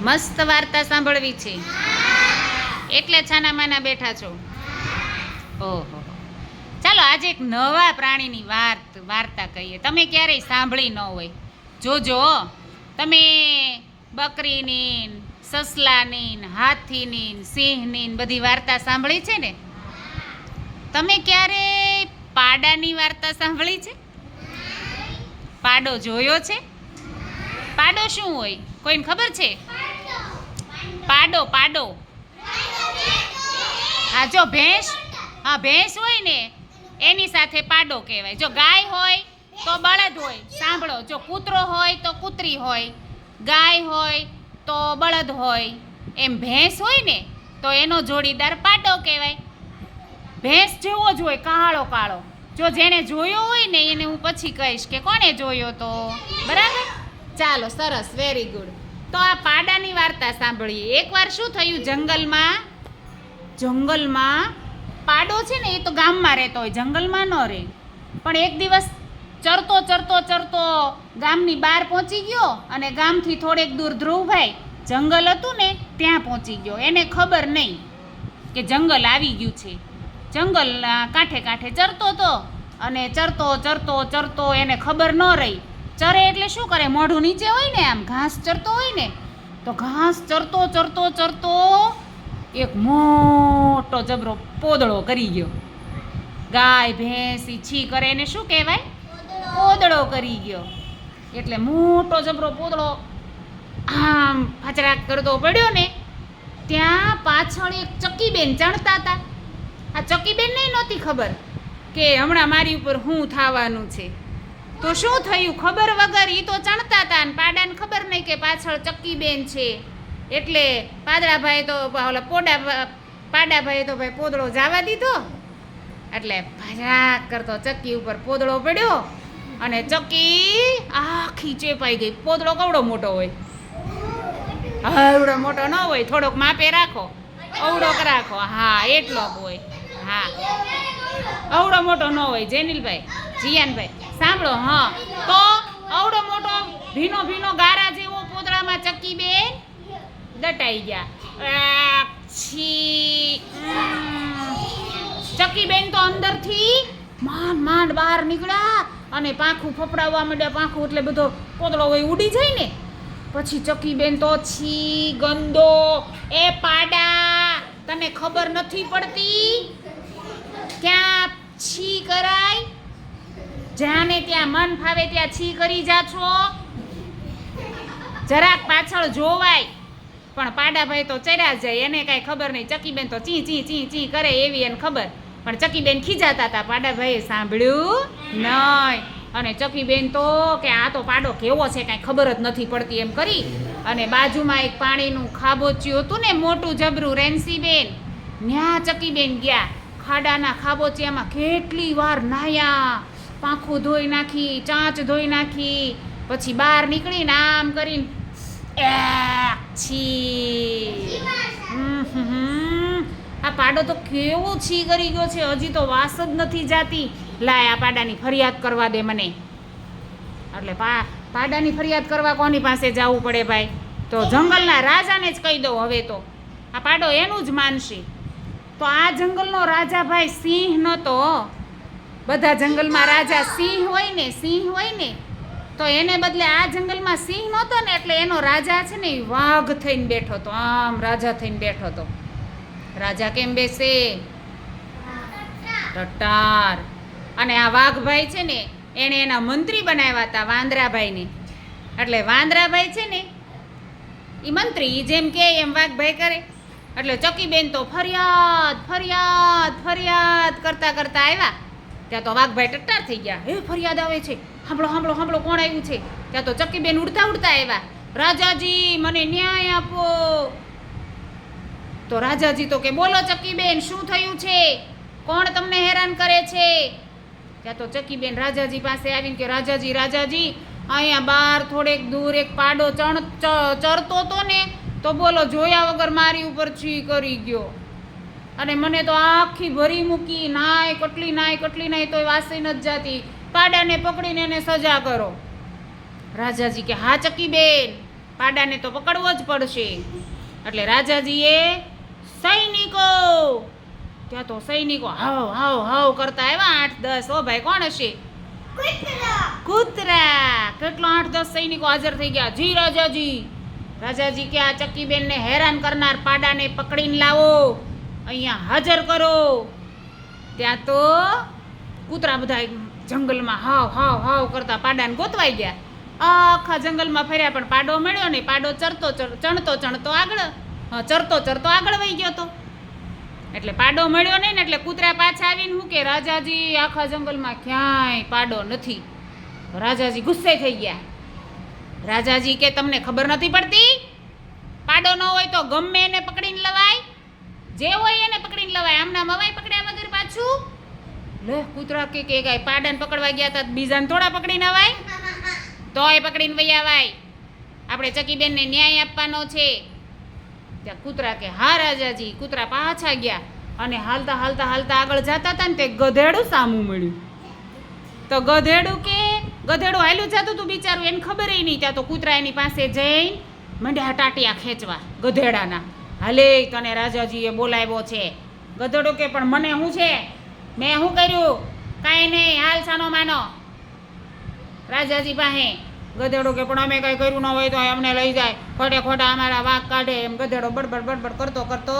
મસ્ત વાર્તા સાંભળવી છે. એટલે છાના માના બેઠા છો. ઓહો. ચાલો, આજે એક નવા પ્રાણીની વાત, વાર્તા કહીએ. તમે ક્યારેય સાંભળી ન હોય. જોજો, તમે બકરીની સસલાની હાથીની સિંહની બધી વાર્તા સાંભળી છે ને? તમે ક્યારે પાડાની વાર્તા સાંભળી છે? પાડો જોયો છે? પાડો શું હોય? કોઈને ખબર છે? પાડો પાડો. હા, જો ભેંસ, હા, ભેંસ હોય ને, એની સાથે પાડો કહેવાય. જો ગાય હોય તો બળદ હોય, સાંભળો. જો કૂતરો હોય તો કૂતરી હોય, ગાય હોય તો બળદ હોય. એમ ભેંસ હોય ને, તો એનો જોડીદાર પાડો કહેવાય. ભેંસ જેવો જ હોય, કાળો કાળો. જો જેણે જોયો હોય ને, એને હું પછી કહીશ કે કોણે જોયો તો? બરાબર? ચાલો, સરસ વેરી ગુડ તો આ પાડાની વાર્તા સાંભળીએ. એકવાર શું થયું જંગલમાં? જંગલમાં પાડો છે ને, એ તો ગામમાં રહેતો હોય, જંગલમાં ન રહે. પણ એક દિવસ ચરતો ચરતો ચરતો ગામની બહાર પહોંચી ગયો અને ગામથી થોડેક દૂર ધ્રુવભાઈ જંગલ હતું ને, ત્યાં પહોંચી ગયો. એને ખબર નહીં કે જંગલ આવી ગયું છે. જંગલના કાંઠે કાંઠે ચરતો હતો અને ચરતો ચરતો ચરતો એને ખબર ન રહી. ચરે એટલે શું કરે? મોઢું નીચે હોય ને આમ ઘાસ ચરતો હોય ને, તો ઘાસ ચરતો ચરતો ચરતો એક મોટો જબરો પોદળો કરી ગયો. ગાય, ભેંસ છી કરે એને શું કહેવાય? પોદળો કરી ગયો. એટલે મોટો જબરો પોદળો આમ ફાચરાક કરતો પડ્યો ને, ત્યાં પાછળ એક ચક્કીબેન ચણતા હતા. આ ચક્કીબેનને નહોતી ખબર કે હમણાં મારી ઉપર હું થવાનું છે. તો શું થયું? ખબર વગર એ તો ચણતા હતા ને પાડાને ખબર નહીં કે પાછળ ચક્કીબેન છે. એટલે પાદરાભાઈ તો ઓલા પોડા પાડાભાઈ તો ભાઈ પોદળો જવા દીધો. એટલે ભરાક કરતો ચક્કી ઉપર પોદળો પડ્યો અને ચક્કી આખી ચેપાઈ ગઈ. પોદળો કવડો મોટો હોય? હવડો મોટો ન હોય. થોડોક માપે રાખો. અવડો રાખો. હા, એટલો હોય. હા. અવડો મોટો ન હોય. જેનિલભાઈ, જીયાનભાઈ. સાંભળો, હા. તો અવડો મોટો ભીનો ભીનો ગારા જેવો પોતળામાં ચક્કી બેન દટાઈ ગયા. છી. ચક્કી બેન તો અંદરથી માંડ માંડ બહાર નીકળ્યા અને પાંખું ફફડાવવા માંડ્યા. પાંખું એટલે બધો પોતળો હોય ઉડી જાય ને. પછી ચક્કી બેન તો છી, ગંદો, એ પાડા. તને ખબર નથી પડતી? ક્યાં છી કરાય? જ્યાં ને ત્યાં મન ફાવે ત્યાં છી કરી જા છો. જરાક પાછળ જોવાય. પણ પાડાભાઈ તો ચર્યા જાય, એને કાંઈ ખબર નહીં. ચકીબેન તો ચી ચી ચી ચી કરે એવી એને ખબર. પણ ચકીબેન ખીજાતા હતા, પાડાભાઈએ સાંભળ્યું નહીં. અને ચકીબેન તો કે આ તો પાડો કેવો છે, કાંઈ ખબર જ નથી પડતી એમ કરી. અને બાજુમાં એક પાણીનું ખાબોચિયું હતું ને, મોટું જબરું રેન્સીબેન. ન્યા ચકીબેન ગયા. ખાડાના ખાબોચિયામાં કેટલી વાર નાયા. પાંખું ધોઈ નાખી, ચાંચ ધોઈ નાખી, પછી બહાર નીકળીને આમ કરીને છી. આ પાડો તો કેવો છી કરી ગયો છે, હજી તો વાસ જ નથી જાતી. લાય, આ પાડાની ફરિયાદ કરવા દે મને. એટલે પા, પાડાની ફરિયાદ કરવા કોની પાસે જવું પડે ભાઈ? તો જંગલના રાજાને જ કહી દઉં હવે તો. આ પાડો એનું જ માનશે. તો આ જંગલનો રાજા ભાઈ સિંહ નહોતો બધા જંગલમાં રાજા સિંહ હોય ને, સિંહ હોય ને, તો એને બદલે આ જંગલમાં સિંહ નહોતો ને, એટલે એનો રાજા છે ને, એ વાઘ થઈને બેઠો હતો, આમ રાજા થઈને બેઠો હતો. રાજા કેમ બેસે? ટટાર અને આ વાઘભાઈ છે ને એણે એના મંત્રી બનાવ્યા હતા, વાંદરાભાઈને. એટલે વાંદરાભાઈ છે ને એ મંત્રી જેમ કે, એમ વાઘભાઈ કરે. એટલે ચકીબેન તો ફરિયાદ ફરિયાદ ફરિયાદ કરતા કરતા આવ્યા. ત્યાં તો વાઘભાઈ ટટ્ટાર થઈ ગયા. હે, ફરિયાદ આવે છે. હાંભળો હાંભળો હાંભળો, કોણ આવ્યું છે? ત્યાં તો ચકીબેન ઉડતા ઉડતા આવ્યા. રાજાજી, મને ન્યાય આપો. તો રાજાજી તો કે, બોલો ચકીબેન શું થયું છે? કોણ તમને હેરાન કરે છે? ત્યાં તો ચકીબેન રાજાજી પાસે આવીને કે, રાજાજી રાજાજી, અહીંયા બહાર થોડેક દૂર એક પાડો ચણ ચરતો તો ને? તો બોલો, જોયા વગર મારી ઉપર છી કરી ગયો. અને મને તો આખી ભરી મૂકી નાય કટલી નાય કટલી નાય તોય વાસી નથી જાતી. પાડાને પકડીને એને સજા કરો. રાજાજી કે હા ચકીબેન પાડાને તો પકડવો જ પડશે. એટલે રાજાજીએ સૈનિકો ત્યાં તો સૈનિકો હાવ હાવ હાવ કરતા આવ્યા. આઠ દસ ઓ ભાઈ કોણ હશે? કૂતરા. કેટલો આઠ દસ સૈનિકો હાજર થઈ ગયા? જી રાજાજી. રાજાજી કે આ ચક્કીબેનને હેરાન કરનાર પાડાને પકડીને લાવો. અહીંયા હાજર કરો. ત્યાં તો કૂતરા બધા જંગલમાં હાવ હાવ હાવ કરતા પાડાને ગોતવાઈ ગયા. આખા જંગલમાં ફર્યા પણ પાડો મળ્યો નહીં. પાડો ચરતો ચર- ચણતો ચણતો આગળ હા, ચરતો ચરતો આગળ વહી ગયો તો. એટલે પાડો મળ્યો નહીં ને એટલે કૂતરા પાછા આવીને શું કે રાજાજી આખા જંગલમાં ક્યાંય પાડો નથી. રાજાજી ગુસ્સે થઈ ગયા. રાજાજી કે તમને ખબર નથી પડતી? પાડો ન હોય તો ગમે એને પકડીને લવાય. જે હોય એને પકડીને લવાય. આમના મવાય પકડ્યા વગર પાછું? લે, કૂતરા કે કે ગાય. પાડાને પકડવા ગયા હતા બીજાને થોડા પકડીને અવાય? તોય પકડીને વહી અવાય. આપણે ચકીબેનને ન્યાય આપવાનો છે. ત્યાં કૂતરા કે, હા, રાજાજી. કૂતરા પાછા ગયા અને હાલતા હાલતા હાલતા આગળ જતા હતા ને તે ગધેડું સામું મળ્યું. તો ગધેડું કે, ગધેડું હાલ્યું જતું તું બિચારું, એને ખબર નહીં ત્યાં તો કૂતરા એની પાસે જઈને મંડ્યા ટાટિયા ખેંચવા ગધેડાના. હાલે તને રાજાજીએ બોલાવ્યો છે. ગધડો કે, પણ મને શું છે? મેં શું કર્યું? કાંઈ નહીં, હાલ સાનો માનો. રાજાજી પાસે, ગધેડો કે, પણ અમે કંઈ કર્યું ન હોય તો અમને લઈ જાય. ખોટે ખોટા અમારા વાંક કાઢે. એમ ગધેડો બડબડ બડબડ કરતો કરતો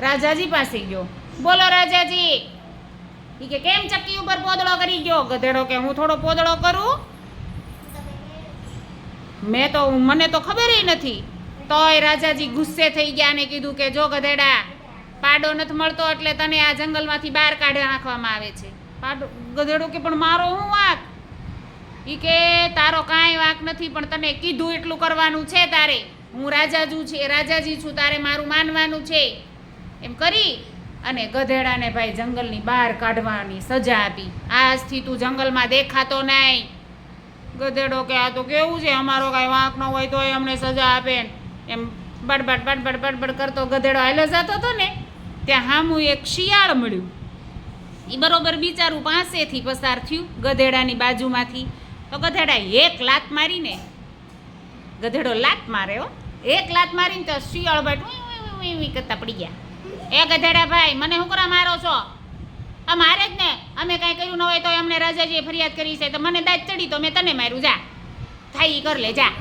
રાજાજી પાસે ગયો. બોલો રાજાજી. એ કે, કેમ ચક્કી ઉપર પોદળો કરી ગયો? ગધેડો કે, હું થોડો પોદળો કરું? મેં તો, મને તો ખબર નથી. તોય રાજાજી ગુસ્સે થઈ ગયા અને કીધું કે, જો ગધેડા, પાડો નથી મળતો એટલે તને આ જંગલમાંથી બહાર કાઢી નાખવામાં આવે છે. પાડો, ગધેડો કે, પણ મારો હું વાંક? એ કે, તારો કાંઈ વાંક નથી, પણ તને કીધું એટલું કરવાનું છે તારે. હું રાજાજુ છે, રાજાજી છું, તારે મારું માનવાનું છે. એમ કરી અને ગધેડાને ભાઈ જંગલની બહાર કાઢવાની સજા આપી. આજથી તું જંગલમાં દેખાતો નહીં. ગધેડો કે, આ તો કેવું છે? અમારો કાંઈ વાંક ન હોય તોય અમને સજા આપે ને. એમ બડબડ બડબડ બડબડ કરતો ગધેડો હાલો જતો હતો ને, ત્યાં હામું એક શિયાળ મળ્યું. એ બરોબર બિચારું પાસેથી પસાર થયું ગધેડાની બાજુમાંથી. તો ગધેડા એક લાત મારીને, ગધેડો લાત મારે હો, એક લાત મારીને તો શિયાળ ઉઈ કરતા પડી ગયા. એ ગધેડા ભાઈ, મને શું કરવા મારો છો? આ મારે જ ને. અમે કાંઈ કર્યું ન હોય તો અમને રાજાજીએ ફરિયાદ કરી છે. તો મને દાંત ચડી તો મેં તને માર્યું. જા. થાય એ કર લે, જા.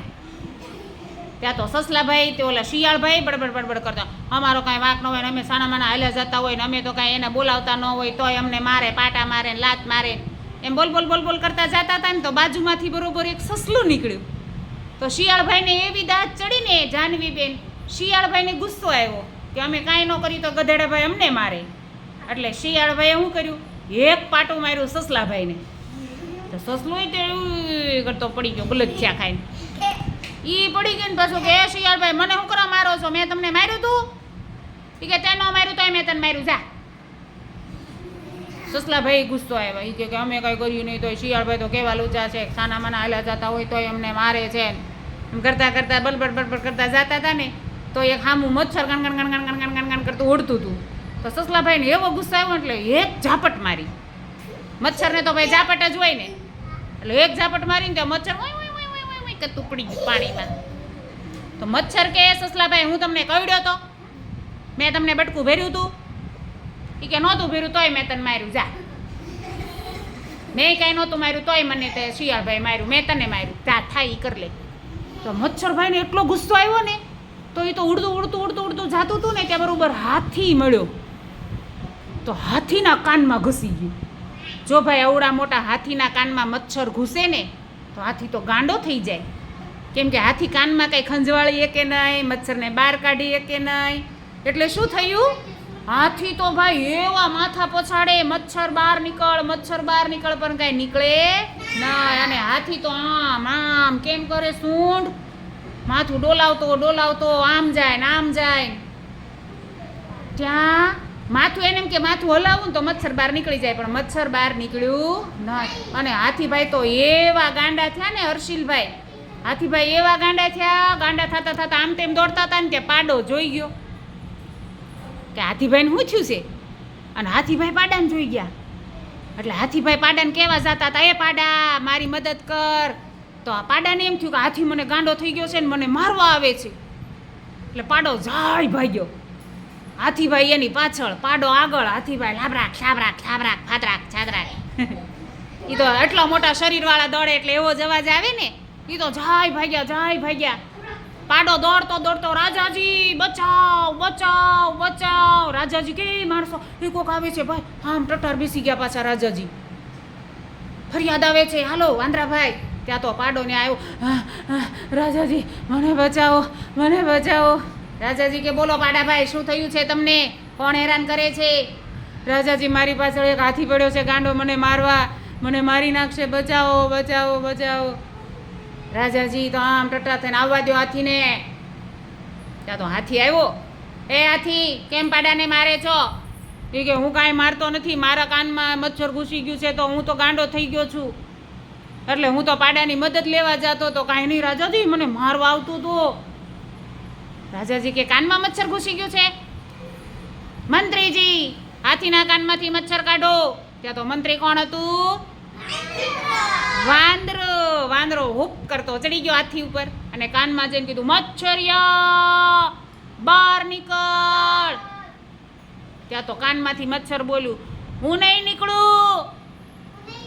ત્યાં તો સસલાભાઈ, તે ઓલા શિયાળભાઈ બડબડ બડબડ કરતા. અમારો કાંઈ વાંક ન હોય ને અમે સાના માના હાલ્યા જતા હોય ને અમે તો કાંઈ એને બોલાવતા ન હોય, તોય અમને મારે, પાટા મારે ને લાત મારે. એમ બોલ બોલ બોલ બોલ કરતા જતા હતા ને તો બાજુમાંથી બરોબર એક સસલું નીકળ્યું. તો શિયાળભાઈને એવી દાંત ચડીને જાનવીબેન, શિયાળભાઈને ગુસ્સો આવ્યો કે અમે કાંઈ ન કરી તો ગધેડાભાઈ અમને મારે. એટલે શિયાળભાઈએ શું કર્યું? એક પાટું માર્યું સસલાભાઈને. તો સસલું તો એવું કરતો પડી ગયો ગલથિયા ખાઈને. ઈ પડી ને પાછું કે, એ શિયાળભાઈ, મને શું કરવા મારો છો? મેં તમને માર્યું તું? એ કે તેનો માર્યું તોય મેં તને માર્યું. જા. સસલાભાઈ ગુસ્સો આવ્યો. એ કે અમે કઈ કર્યું નહીં તો શિયાળભાઈ તો કેવા લુચા છે. ખાના માના હાલા જતા હોય તોય અમને મારે છે. એમ કરતા કરતા, બલબડ બલબડ કરતા જતા હતા ને, તો એક હામું મચ્છર ગણ ગણ ગણ ગણ ગણ ગણ ગણ કરતું ઉડતું હતું તો સસલાભાઈને એવો ગુસ્સો આવ્યો એટલે એક ઝાપટ મારી. મચ્છરને તો ભાઈ ઝાપટ જ હોય ને. એટલે એક ઝાપટ મારીને ત્યાં મચ્છર ઓય ઓય ઓય ઓય ઓય ઓય કરતું પડી ગયું પાણીમાં. તો મચ્છર કે સસલાભાઈ, હું તમને કવડ્યો તો? મેં તમને બટકું ભેર્યું હતું એ કે નહોતું ભેર્યું, તોય મેં તને માર્યું. જા. મેં કાંઈ નહોતું માર્યું, તોય મને તે શિયાળભાઈ માર્યું. મેં તને માર્યું. જા, થાય એ કર લે. તો મચ્છરભાઈને એટલો ગુસ્સો આવ્યો ને, તો એ તો ઉડતું ઉડતું ઉડતું ઉડતું જાતું હતું ને ત્યાં બરાબર હાથી મળ્યો. તો હાથીના કાનમાં ઘૂસી ગયું. જો ભાઈ અવડા મોટા હાથીના કાનમાં મચ્છર ઘૂસે ને તો હાથી તો ગાંડો થઈ જાય. કેમ કે હાથી કાનમાં કંઈ ખંજવાળીએ કે નહીં મચ્છરને બહાર કાઢીએ કે નહીં એટલે શું થયું? હાથી તો ભાઈ એવા માથા પછાડે મચ્છર બહાર નીકળ, મચ્છર બહાર નીકળ પણ કાંઈ નીકળે નહીં અને હાથી તો આમ આમ, કેમ કરે સૂંઢ? માથું ડોલાવતો ડોલાવતો, આમ જાય ને આમ જાય. ત્યાં માથું એને એમ કે માથું હલાવું તો મચ્છર બહાર નીકળી જાય, પણ મચ્છર બહાર નીકળ્યું નહીં. અને હાથીભાઈ તો એવા ગાંડા થયા ને હર્ષિલભાઈ. હાથીભાઈ એવા ગાંડા થયા, ગાંડા થતા થતા આમ તેમ દોડતા હતા ને કે પાડો જોઈ ગયો. કે હાથીભાઈને શું થયું છે? અને હાથીભાઈ પાડાને જોઈ ગયા. એટલે હાથીભાઈ પાડાને કેવા જતા હતા? એ પાડા, મારી મદદ કર. તો આ પાડાને એમ થયું કે હાથી મને ગાંડો થઈ ગયો છે ને મને મારવા આવે છે. એટલે પાડો જાય ભાગ્યો. હાથીભાઈ એની પાછળ પાડો આગળ હાથીભાઈ લાબરાક સાબરાક સાબરાક ફાતરાક છાદરાક એ તો એટલા મોટા શરીરવાળા દોડે એટલે એવો જ અવાજ આવે ને એ તો જાય ભાગ્યા જાય ભાગ્યા. પાડો દોડતો દોડતો રાજાજી બચાવ બચાવ બચાવ. રાજાજી કે માણસો? એ કોક આવે છે ભાઈ. આમ ટટર બેસી ગયા પાછા રાજાજી. ફરિયાદ આવે છે. હાલો વાંદરાભાઈ. ત્યાં તો પાડો ને આવ્યો. "આહ, આહ, રાજાજી મને બચાવો મને બચાવો. રાજાજી કે, બોલો પાડાભાઈ, શું થયું છે તમને? કોણ હેરાન કરે છે? રાજાજી, મારી પાછળ એક હાથી પડ્યો છે, ગાંડો મને મારવા, મને મારી નાખશે. બચાવો બચાવો બચાવો. રાજાજી તો આમ ટટા થઈને આવવા દો હાથીને. ત્યાં તો હાથી આવ્યો. એ હાથી, કેમ પાડાને મારે છો? એ કે, હું કાંઈ મારતો નથી. મારા કાનમાં મચ્છર ઘૂસી ગયું છે, તો હું તો ગાંડો થઈ ગયો છું. એટલે હું તો પાડાની મદદ લેવા જતો તો કાંઈ નહીં. રાજાજી, મને મારવા આવતું તો. રાજાજી કે કાનમાં મચ્છર ઘૂસી ગયું છે? મંત્રીજી, હાથીના કાનમાંથી મચ્છર કાઢો. ત્યાં તો મંત્રી કોણ હતું? વાંદરો. વાંદરો હુક કરતો, ચડી ગયો હાથી ઉપર અને કાનમાં જઈને કીધું મચ્છરિયા બહાર નીકળ. ત્યાં તો કાનમાંથી મચ્છર બોલ્યું, હું નહીં નીકળું.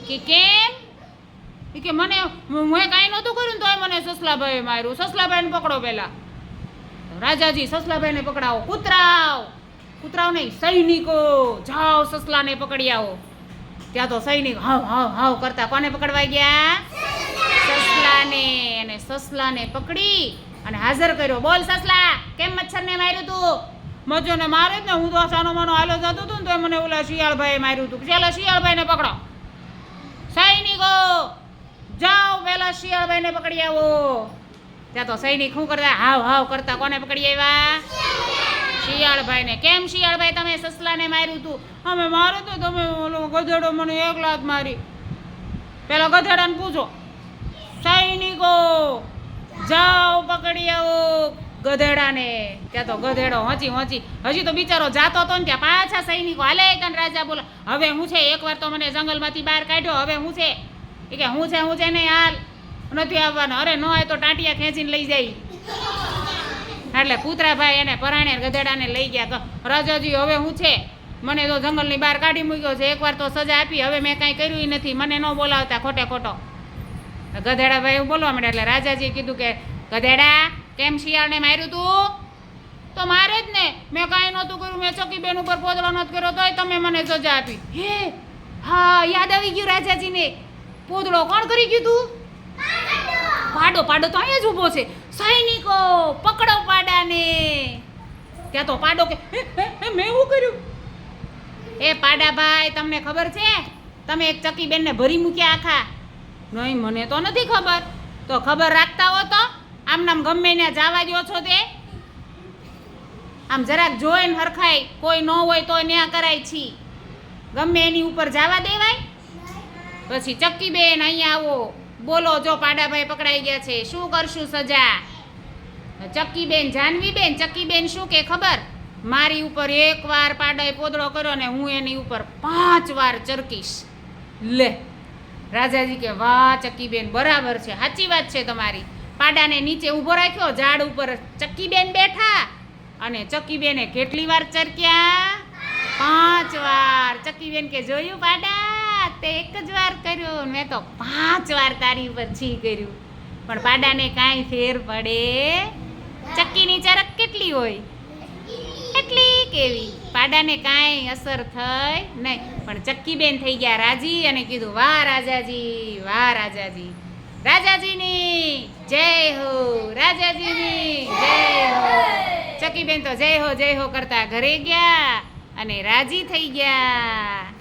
કે કેમ? કે મને મેં કાંઈ નહોતું કર્યું તોય મને સસલાભાઈએ માર્યું. સસલાભાઈને પકડો પહેલા. રાજાજી સસલાભાઈને પકડાવો. કૂતરાઓ! કૂતરાઓ નહીં, સૈનિકો! જાઓ સસલાને પકડી આવો. ત્યાં તો સૈનિક હાવ હાવ હાવ કરતા. કોને પકડવા ગયા? સસલાને. અને સસલાને પકડી અને હાજર કર્યો. બોલ સસલા, કેમ મચ્છરને માર્યું તું? મજોને મારે જ ને. હું તો સાનો માનો હાલો જતો હતો ને તો મને ઓલા શિયાળભાઈએ માર્યું હતું ચાલો શિયાળભાઈને પકડો. સૈનિકો, જાઓ પેલા શિયાળભાઈને પકડી આવો. ત્યાં તો સૈનિક શું કરતા? હાવ હાવ કરતા. કોને પકડી આવ્યા? શિયાળભાઈને. કેમ શિયાળભાઈ? તમે સસલાને માર્યું હતું અમે મારું તો, તમે ઓલો ગધેડો મને એક લાત મારી. પેલો ગધેડાને પૂછો. સૈનિકો, જાઓ પકડી આવો ગધેડાને. ત્યાં તો ગધેડો હજી હજી હજી તો બિચારો જાતો હતો ને ત્યાં પાછા સૈનિકો. હાલે તને રાજા, બોલા. હવે હું છે? એકવાર તો મને જંગલમાંથી બહાર કાઢ્યો. હવે હું છે? એ કે હું છે હું છે નહીં, હાલ. નથી આવવાનો. અરે ન હોય તો ટાંટિયા ખેંચીને લઈ જાય. એટલે પુતરાભાઈ એને પરાણે ગધેડાને લઈ ગયા. તો રાજાજી, હવે હું છે? મને તો જંગલની બહાર કાઢી મૂક્યો છે. એકવાર તો સજા આપી. હવે મેં કાંઈ કર્યું નથી. મને ન બોલાવતા ખોટે ખોટો. ગધેડાભાઈ એવું બોલવા માંડ્યા. એટલે રાજાજીએ કીધું કે, ગધેડા, કેમ શિયાળને માર્યું તું? તો મારે જ ને. મેં કાંઈ નહોતું કર્યું. મેં ચકીબેન ઉપર પોદળો નહોતો કર્યો તોય તમે મને સજા આપી. હે? હા, યાદ આવી ગયું રાજાજીને. પોદળો કોણ કરી કીધું પાડો પાડો તો અહીંયા જ ઊભો છે. સૈનિકો પકડો પાડાને. ત્યાં તો પાડો કે "હે, હે, હે, મેં એવું કર્યું? એ પાડાભાઈ તમને ખબર છે? તમે એક ચકી બેનને ભરી મૂક્યા આખા. નહીં મને તો નથી ખબર. તો ખબર રાખતા હો તો? આમ નામ ગમે ત્યાં જવા દો છો તે. આમ જરાક જોઈને હરખાય કોઈ ન હોય તો ન્યા કરાય છી. ગમે એની ઉપર જવા દેવાય? પછી ચક્કી બેન અહીંયા આવો. બોલો, જો પાડાભાઈ પકડાઈ ગયા છે, શું કરશું સજા? ચક્કી બેન જાનવી બેન ચક્કી શું કે ખબર? મારી ઉપર એક વાર પાડાએ પોદળો કર્યો ને હું એની ઉપર પાંચ વાર ચરકીશ. લે, રાજાજી કે, વાહ, ચક્કીબેન, બરાબર છે, સાચી વાત છે તમારી. પાડાને નીચે ઊભો રાખ્યો, ઝાડ ઉપર ચક્કી બેન બેઠા અને ચક્કીબેને કેટલી વાર ચરક્યા? પાંચ વાર. ચક્કીબેન કે, જોયું, પાડા? તે એક જ વાર કર્યું મેં તો પાંચ વાર તારી ઉપર છી કર્યું. પણ પાડાને કાંઈ ફેર પડે. ચક્કીની ચરક કેટલી હોય? એટલી કેવી. પાડાને કાંઈ અસર થઈ નહીં. પણ ચક્કી બેન થઈ ગયા રાજી અને કીધું, વાહ રાજાજી વાહ રાજાજી. રાજાજીની જય હો, રાજાજીની જય હો. ચક્કી બેન તો જય હો જય હો કરતા ઘરે ગયા અને રાજી થઈ ગયા.